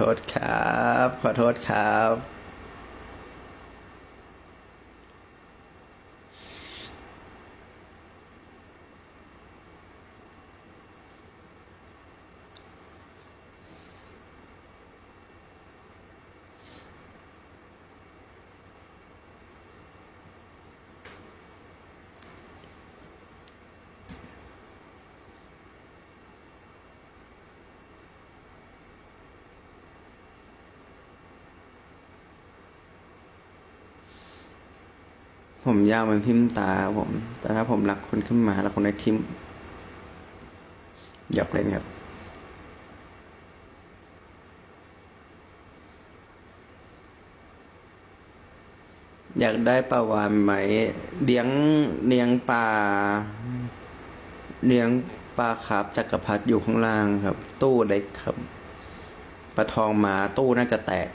โทษครับ ขอโทษครับ ผมยาวเหมือนพิมพ์ตาผม แต่ถ้าผมรักคนขึ้นมาแล้วคนในทิมหยอกเล่นครับ อยากได้ปลาวานไหม เลี้ยงเลี้ยงปลา เลี้ยงปลาครับจักรพรรดิอยู่ข้างล่างครับ ตู้เล็กครับ ปลาทองมาตู้น่าจะแตก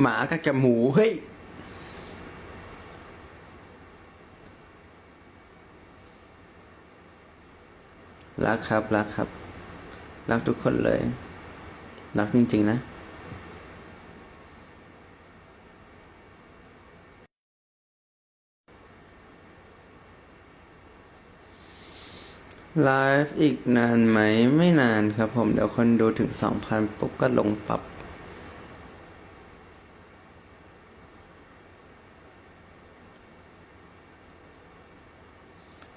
หมากับกับหมูเฮ้ยรักครับรักครับ รักทุกคนเลย รักจริง ๆ นะไลฟ์อีกนานไหมไม่นานครับผม เดี๋ยวคนดูถึงสองพันปุ๊บก็ลงปรับ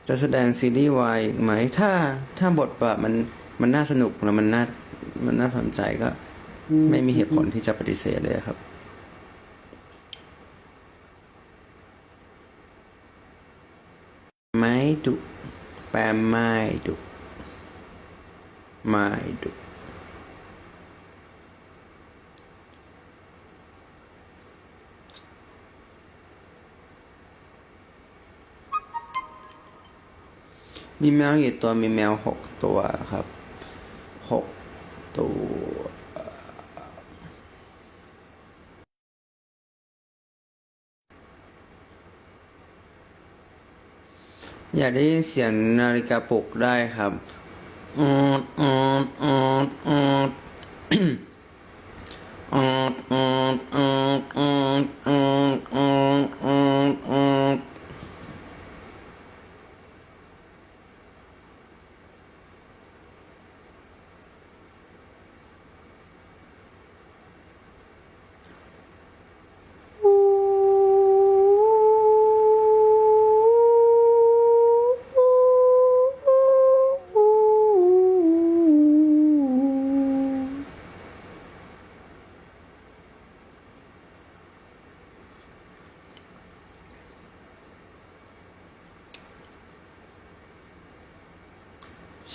จะแสดงซีรีส์วายไหมถ้าถ้าบทบาทมันมันน่าสนุกแล้วมันน่ามันน่าสนใจก็ไม่มีเหตุผลที่จะปฏิเสธเลยครับ ไม้ดุแปมไม้ดุไม้ดุ มีแมวกี่ตัวมีแมวหกตัวครับหกตัวอยากได้ยินเสียงนาฬิกาปลุกได้ครับอืดอืดอืดอืดอืดอืดอืดอืดอืดอืดออด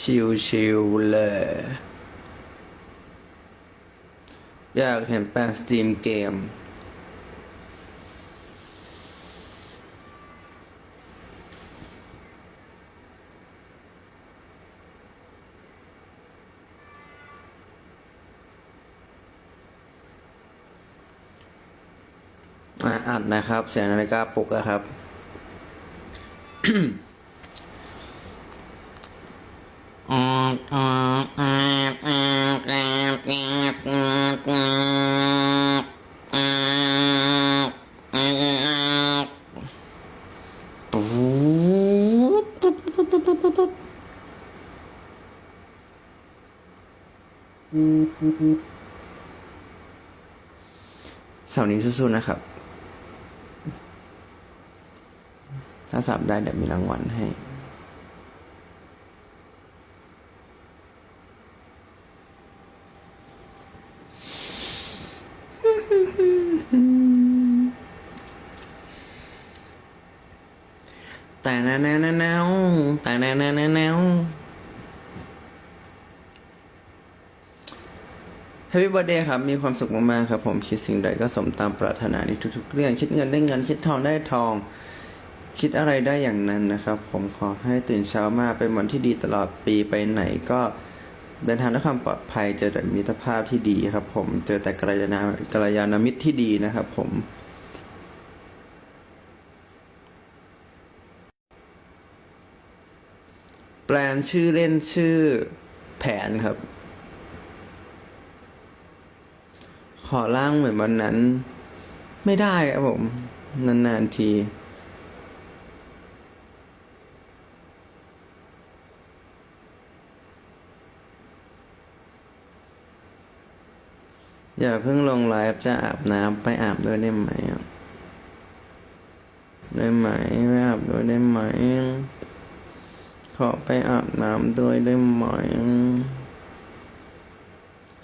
ชิวชิวๆเลยอยากเห็นแปลงสตรีมเกม อัดนะครับ เสียงนาฬิกาปลุกอะครับ เสาร์นี้สู้ๆนะครับ ถ้าสับได้เดี๋ยวมีรางวัลให้ แต่แนวแนวแนวแนวแต่แนวแนวแนวแนว h a p p ี b เบ t ร์ a เดย์ครับ มีความสุขมากๆครับ ผมคิดสิ่งใดก็สมตามปรารถนาในทุกๆเรื่อง คิดเงินได้เงิน คิดทองได้ทอง คิดอะไรได้อย่างนั้นนะครับ ผมขอให้ตื่นเช้ามาเป็นวันที่ดีตลอดปีไปไหนก็เดินทางด้วยความปลอดภัยเจอแต่มิตรภาพที่ดีครับ ผมเจอแต่กัลยาณกัลยาณมิตรที่ดีนะครับ ผม แปลนชื่อเล่นชื่อแผนครับ ขอร่างเหมือนวันนั้น ไม่ได้ครับผม นาน ๆ ทีอย่าเพิ่งลงไลฟ์จะอาบน้ำไปอาบด้วยได้ไหมได้ไหมไปอาบด้วยได้ไหม อไปอาบน้ำด้วยได้ไหม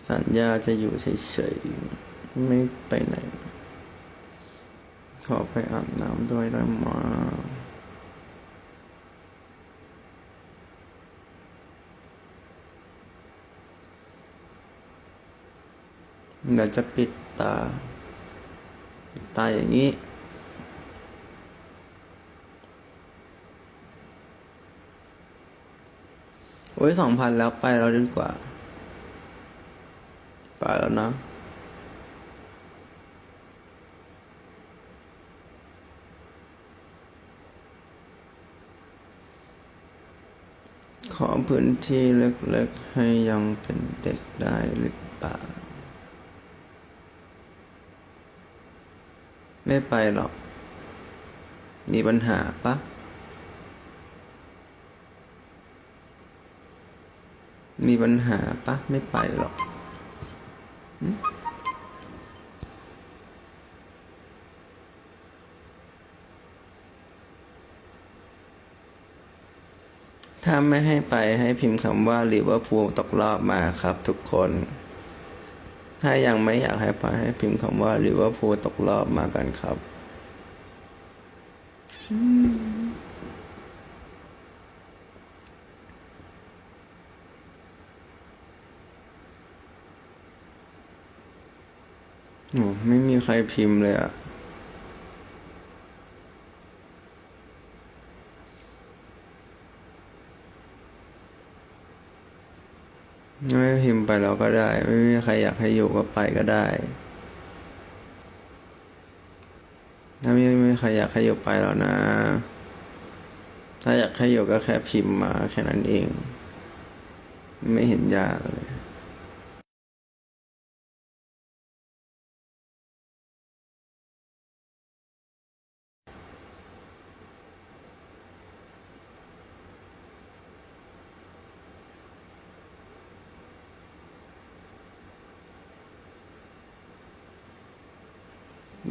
สัญญาจะอยู่เฉยๆ ไม่ไปไหน ขอไปอาบน้ำด้วยได้ไหมเดี๋ยวจะปิดตา ปิดตาอย่างนี้ โอ้ยสองพันแล้วไปแล้วดีกว่า ไปแล้วนะขอพื้นที่เล็กๆ ให้ยังเป็นเด็กได้หรือเปล่า ไม่ไปหรอก มีปัญหาปะ มีปัญหาปะไม่ไปหรอกถ้าไม่ให้ไปให้พิมพ์คำว่าลิเวอร์พูลตกรอบมาครับ ทุกคน ถ้ายังไม่อยากให้ไปให้พิมพ์คำว่าลิเวอร์พูลตกรอบมากันครับ โอ้ไม่มีใครพิมพ์เลยอะ ไม่พิมพ์ไปแล้วก็ได้ ไม่มีใครอยากให้อยู่ก็ไปก็ได้ ถ้าไม่มีใครอยากให้อยู่ไปแล้วนะ ถ้าอยากให้อยู่ก็แค่พิมพ์มาแค่นั้นเอง ไม่เห็นยากเลย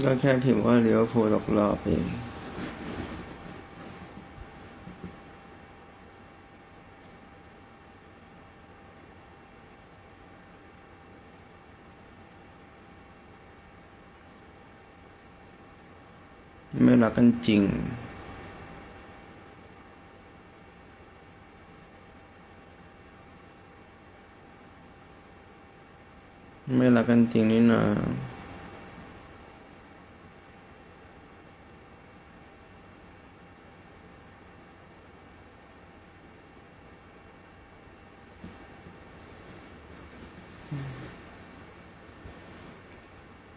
ก็แค่พิมพ์ว่าเลี้ยวภูลตกรอบเองไม่รักกันจริง ไม่รักกันจริงนี่นา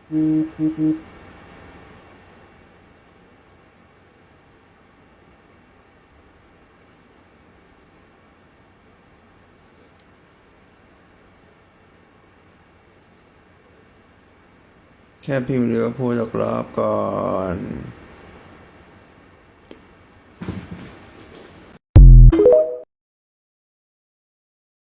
แค่พิมพ์เลี้ยวภูลตกรอบก่อน